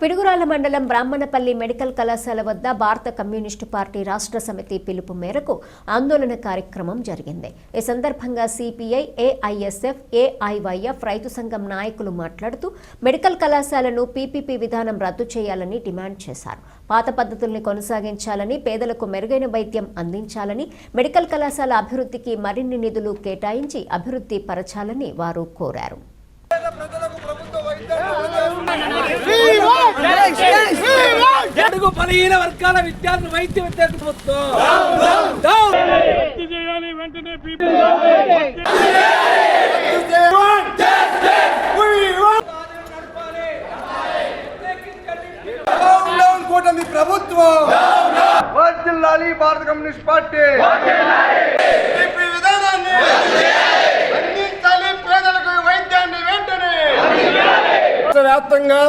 పిడుగురాల మండలం బ్రాహ్మణపల్లి మెడికల్ కళాశాల వద్ద భారత కమ్యూనిస్టు పార్టీ రాష్ట్ర సమితి పిలుపు మేరకు ఆందోళన కార్యక్రమం జరిగింది. ఈ సందర్భంగా సిపిఐ ఏఐఎస్ఎఫ్ ఏఐవైఎఫ్ రైతు సంఘం నాయకులు మాట్లాడుతూ మెడికల్ కళాశాలను పీపీపీ విధానం రద్దు చేయాలని డిమాండ్ చేశారు. పాత పద్ధతుల్ని కొనసాగించాలని పేదలకు మెరుగైన వైద్యం అందించాలని మెడికల్ కళాశాల అభివృద్ధికి మరిన్ని నిధులు కేటాయించి అభివృద్ధి పరచాలని వారు కోరారు. అడుగు బలహీన వర్గాల విద్యార్థులు వైద్య విద్యార్థి ప్రభుత్వం చేయాలి వెంటనే కూటమి ప్రభుత్వం. వర్ధిల్లాలి భారత కమ్యూనిస్ట్ పార్టీ. విధానాన్ని అందించాలి పేదలకు వైద్యాన్ని వెంటనే. రాష్ట్ర వ్యాప్తంగా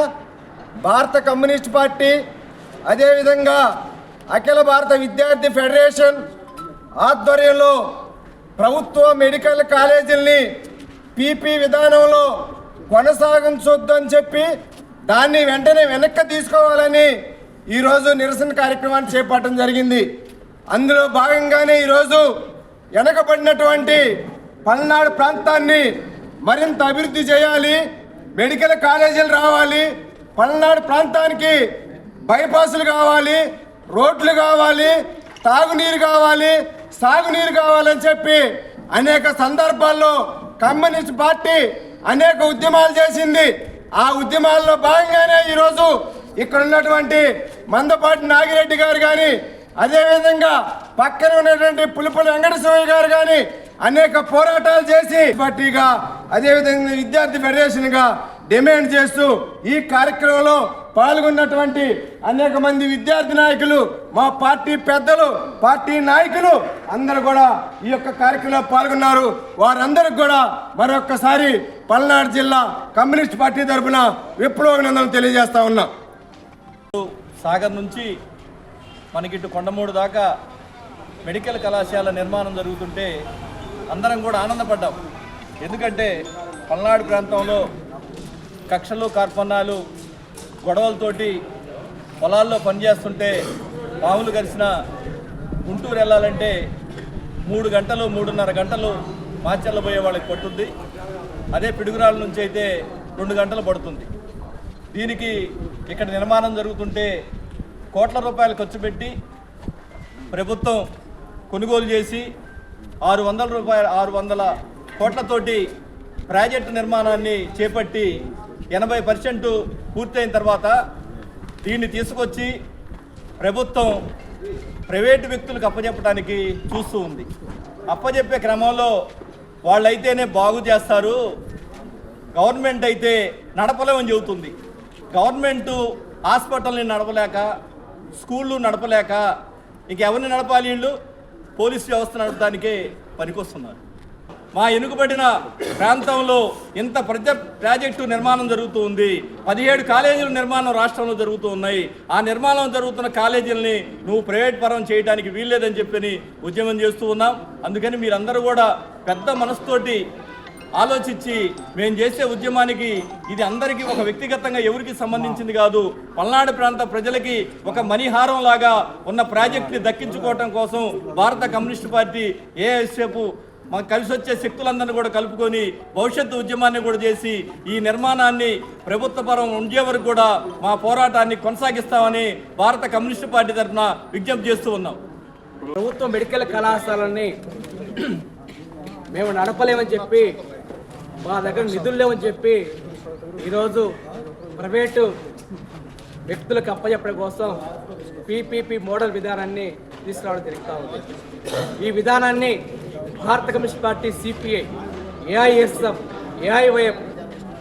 భారత కమ్యూనిస్ట్ పార్టీ అదేవిధంగా అఖిల భారత విద్యార్థి ఫెడరేషన్ ఆధ్వర్యంలో ప్రభుత్వ మెడికల్ కాలేజీల్ని పీపీ విధానంలో కొనసాగించొద్దని చెప్పి దాన్ని వెంటనే వెనక్కి తీసుకోవాలని ఈరోజు నిరసన కార్యక్రమాన్ని చేపట్టడం జరిగింది. అందులో భాగంగానే ఈరోజు వెనకబడినటువంటి పల్నాడు ప్రాంతాన్ని మరింత అభివృద్ధి చేయాలి. మెడికల్ కాలేజీలు రావాలి. పల్నాడు ప్రాంతానికి బైపాసులు కావాలి రోడ్లు కావాలి తాగునీరు కావాలి సాగునీరు కావాలని చెప్పి అనేక సందర్భాల్లో కమ్యూనిస్ట్ పార్టీ అనేక ఉద్యమాలు చేసింది. ఆ ఉద్యమాల్లో భాగంగానే ఈరోజు ఇక్కడ ఉన్నటువంటి మందపాటి నాగిరెడ్డి గారు కానీ అదేవిధంగా పక్కన ఉన్నటువంటి పులిపల్లి వెంకటస్వామి గారు కానీ అనేక పోరాటాలు చేసి పార్టీగా అదేవిధంగా విద్యార్థి ఫెడరేషన్గా డిమాండ్ చేస్తూ ఈ కార్యక్రమంలో పాల్గొన్నటువంటి అనేక మంది విద్యార్థి నాయకులు మా పార్టీ పెద్దలు పార్టీ నాయకులు అందరూ కూడా ఈ యొక్క కార్యక్రమంలో పాల్గొన్నారు. వారందరికి కూడా మరొక్కసారి పల్నాడు జిల్లా కమ్యూనిస్ట్ పార్టీ తరఫున విప్లవాభినందనలు తెలియజేస్తా ఉన్నా. సాగర్ నుంచి మనకిటు కొండమూడు దాకా మెడికల్ కళాశాల నిర్మాణం జరుగుతుంటే అందరం కూడా ఆనందపడ్డాం. ఎందుకంటే పల్నాడు ప్రాంతంలో కక్షలు కార్పణాలు గొడవలతోటి పొలాల్లో పనిచేస్తుంటే పాములు కలిసిన గుంటూరు వెళ్ళాలంటే మూడు గంటలు మూడున్నర గంటలు మాచర్ల పోయే వాళ్ళకి పట్టుద్ది. అదే పిడుగురాల నుంచి అయితే రెండు గంటలు పడుతుంది. దీనికి ఇక్కడ నిర్మాణం జరుగుతుంటే కోట్ల రూపాయలు ఖర్చు పెట్టి ప్రభుత్వం కొనుగోలు చేసి ఆరు వందల రూపాయల ఆరు వందల కోట్లతోటి ప్రాజెక్టు నిర్మాణాన్ని చేపట్టి ఎనభై పర్సెంట్ పూర్తయిన తర్వాత దీన్ని తీసుకొచ్చి ప్రభుత్వం ప్రైవేటు వ్యక్తులకు అప్పచెప్పడానికి చూస్తూ ఉంది. అప్పచెప్పే క్రమంలో వాళ్ళైతేనే బాగు చేస్తారు. గవర్నమెంట్ అయితే నడపలేమని చెబుతుంది. గవర్నమెంట్ హాస్పిటల్ని నడపలేక స్కూళ్ళు నడపలేక ఇంకెవరిని నడపాలి వీళ్ళు? పోలీస్ వ్యవస్థ నడపడానికే పనికొస్తున్నారు. మా ఎనుకబడిన ప్రాంతంలో ఇంత ప్రజ ప్రాజెక్టు నిర్మాణం జరుగుతూ ఉంది. పదిహేడు కాలేజీల నిర్మాణం రాష్ట్రంలో జరుగుతూ ఉన్నాయి. ఆ నిర్మాణం జరుగుతున్న కాలేజీలని నువ్వు ప్రైవేట్ పరం చేయడానికి వీల్లేదని చెప్పని ఉద్యమం చేస్తూ ఉన్నాం. అందుకని మీరందరూ కూడా పెద్ద మనసుతోటి ఆలోచించి మేము చేసే ఉద్యమానికి ఇది అందరికీ ఒక వ్యక్తిగతంగా ఎవరికి సంబంధించింది కాదు. పల్నాడు ప్రాంత ప్రజలకి ఒక మణిహారం లాగా ఉన్న ప్రాజెక్టుని దక్కించుకోవటం కోసం భారత కమ్యూనిస్ట్ పార్టీ ఏఎస్ఎఫ్ మాకు కలిసి వచ్చే శక్తులందరినీ కూడా కలుపుకొని భవిష్యత్తు ఉద్యమాన్ని కూడా చేసి ఈ నిర్మాణాన్ని ప్రభుత్వ పరం ఉండే వరకు కూడా మా పోరాటాన్ని కొనసాగిస్తామని భారత కమ్యూనిస్ట్ పార్టీ తరఫున విజ్ఞప్తి చేస్తూ ఉన్నాం. ప్రభుత్వ మెడికల్ కళాశాలని మేము నడపలేమని చెప్పి మా దగ్గర నిధులు లేవని చెప్పి ఈరోజు ప్రైవేటు వ్యక్తులకు అప్పచెప్పడం కోసం పీపీపీ మోడల్ విధానాన్ని తీసుకురావడం జరుగుతూ ఉంది. ఈ విధానాన్ని భారత communist party CPI AISF AIYF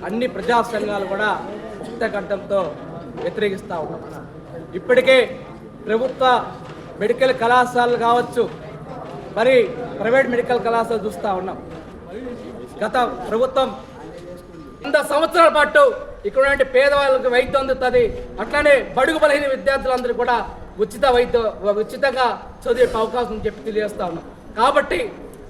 అన్ని ప్రజా సంఘాలు కూడా ముక్తకంఠంతో వ్యతిరేకిస్తూ ఉన్నాం. ఇప్పటికే ప్రభుత్వ మెడికల్ కళాశాలలు కావచ్చు మరి ప్రైవేట్ మెడికల్ కళాశాల చూస్తూ ఉన్నాం. గత ప్రభుత్వం వంద సంవత్సరాల పాటు ఇక్కడ ఉన్నటువంటి పేదవాళ్ళకి వైద్యం అందుతుంది. అట్లానే బడుగు బలహీన విద్యార్థులందరూ కూడా ఉచిత వైద్య ఉచితంగా చదివే అవకాశం చెప్పి తెలియజేస్తా ఉన్నాం. కాబట్టి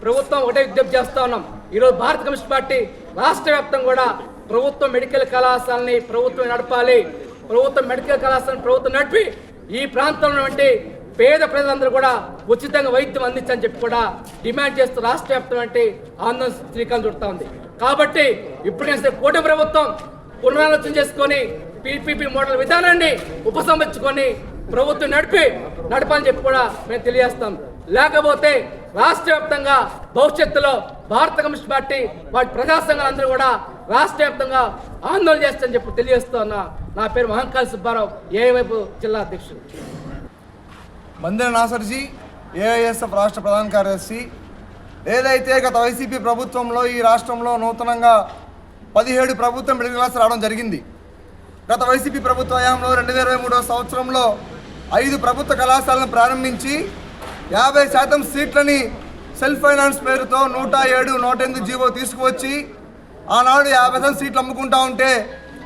ప్రభుత్వం ఒకటే విజ్ఞప్తి చేస్తా ఉన్నాం. ఈరోజు భారత కమ్యూనిస్ట్ పార్టీ రాష్ట్ర వ్యాప్తంగా కూడా ప్రభుత్వ మెడికల్ కళాశాలని ప్రభుత్వం నడపాలి. ప్రభుత్వం మెడికల్ కళాశాలను ప్రభుత్వం నడిపి ఈ ప్రాంతంలో వంటి పేద ప్రజలందరూ కూడా ఉచితంగా వైద్యం అందించని చెప్పి కూడా డిమాండ్ చేస్తూ రాష్ట్ర వ్యాప్తం అంటే ఆందోళన శ్రీకారం చుడతా ఉంది. కాబట్టి ఇప్పుడైనా సరే కూటమి ప్రభుత్వం పునరాలోచన చేసుకొని పీపీపీ మోడల్ విధానాన్ని ఉపసంహరించుకొని ప్రభుత్వం నడిపి నడపని చెప్పి కూడా మేము తెలియజేస్తాం. లేకపోతే రాష్ట్ర వ్యాప్తంగా భవిష్యత్తులో భారత కమ్యూనిస్ట్ పార్టీ వాటి ప్రజా సంఘాలందరూ కూడా రాష్ట్ర వ్యాప్తంగా ఆందోళన చేస్తామని చెప్పి తెలియజేస్తున్నా నా పేరు మహంకాళి సుబ్బారావు ఏవైపు జిల్లా అధ్యక్షుడు. మందిర నాసర్జీ ఏఐఎస్ఎఫ్ రాష్ట్ర ప్రధాన కార్యదర్శి. ఏదైతే గత వైసీపీ ప్రభుత్వంలో ఈ రాష్ట్రంలో నూతనంగా పదిహేడు ప్రభుత్వం మిడిల్ క్లాస్ రావడం జరిగింది. గత వైసీపీ ప్రభుత్వ హయాంలో రెండు వేల ఇరవై మూడవ సంవత్సరంలో ఐదు ప్రభుత్వ కళాశాలను ప్రారంభించి యాభై శాతం సీట్లని సెల్ఫ్ ఫైనాన్స్ పేరుతో నూట ఏడు నూట ఎనిమిది జీవో తీసుకువచ్చి ఆనాడు యాభై శాతం సీట్లు అమ్ముకుంటా ఉంటే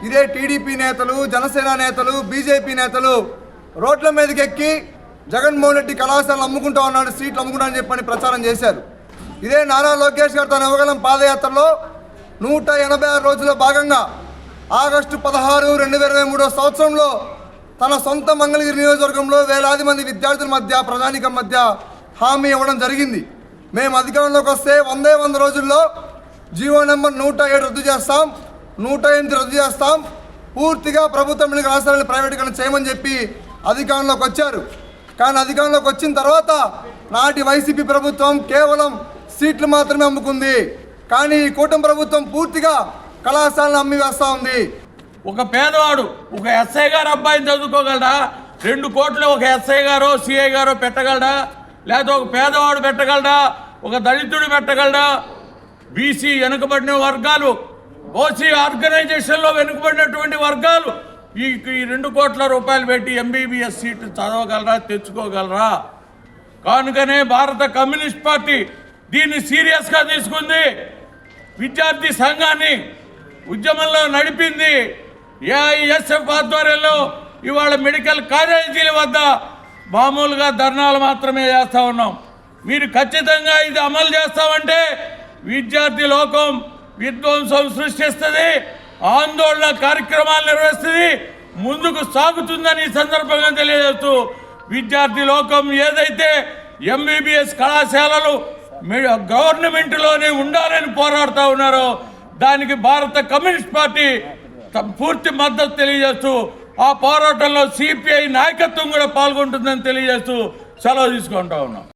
ఇదే టీడీపీ నేతలు జనసేన నేతలు బీజేపీ నేతలు రోడ్ల మీదకి ఎక్కి జగన్మోహన్ రెడ్డి కళాశాలను అమ్ముకుంటా ఉన్నాడు సీట్లు అమ్ముకుంటా అని చెప్పని ప్రచారం చేశారు. ఇదే నారా లోకేష్ గారు తన ఇవ్వగలం పాదయాత్రలో నూట ఎనభై ఆరు రోజుల్లో భాగంగా ఆగస్టు పదహారు రెండు వేల ఇరవై మూడో సంవత్సరంలో తన సొంత మంగళగిరి నియోజకవర్గంలో వేలాది మంది విద్యార్థుల మధ్య ప్రధానికం మధ్య హామీ ఇవ్వడం జరిగింది. మేము అధికారంలోకి వస్తే వందే వంద రోజుల్లో జీవో నెంబర్ నూట ఏడు రద్దు చేస్తాం నూట ఎనిమిది రద్దు చేస్తాం. పూర్తిగా ప్రభుత్వం రాష్ట్రాలను ప్రైవేటీకరణ చేయమని చెప్పి అధికారంలోకి వచ్చారు. కానీ అధికారంలోకి వచ్చిన తర్వాత నాటి వైసీపీ ప్రభుత్వం కేవలం సీట్లు మాత్రమే అమ్ముకుంది. కానీ ఈ కూటమి ప్రభుత్వం పూర్తిగా కళాశాలను అమ్మి వేస్తూ ఉంది. ఒక పేదవాడు ఒక ఎస్ఐ గారు అబ్బాయిని చదువుకోగలడా? రెండు కోట్లు ఒక ఎస్ఐ గారో సిఐ గారో పెట్టగలడా? లేదా ఒక పేదవాడు పెట్టగలడా? ఒక దళితుడు పెట్టగలడా? బీసీ వెనుకబడిన వర్గాలు ఓసీ ఆర్గనైజేషన్లో వెనుకబడినటువంటి వర్గాలు ఈ ఈ రెండు కోట్ల రూపాయలు పెట్టి ఎంబీబీఎస్ సీట్ చదవగలరా తెచ్చుకోగలరా? కానుకనే భారత కమ్యూనిస్ట్ పార్టీ దీన్ని సీరియస్గా తీసుకుంది. విద్యార్థి సంఘాన్ని ఉద్యమంలో నడిపింది. ఏఐఎస్ఎఫ్ ఆధ్వర్యంలో ఇవాళ మెడికల్ కాలేజీల వద్ద మామూలుగా ధర్నాలు మాత్రమే చేస్తూ ఉన్నాం. మీరు ఖచ్చితంగా ఇది అమలు చేస్తామంటే విద్యార్థి లోకం విధ్వంసం సృష్టిస్తుంది ఆందోళన కార్యక్రమాలు నిర్వహిస్తుంది ముందుకు సాగుతుందని ఈ సందర్భంగా తెలియజేస్తూ విద్యార్థి లోకం ఏదైతే ఎంబీబీఎస్ కళాశాలలు గవర్నమెంట్లోనే ఉండాలని పోరాడుతూ ఉన్నారో దానికి భారత కమ్యూనిస్ట్ పార్టీ పూర్తి మద్దతు తెలియజేస్తూ ఆ పోరాటంలో సిపిఐ నాయకత్వం కూడా పాల్గొంటుందని తెలియజేస్తూ సెలవు తీసుకుంటా ఉన్నాం.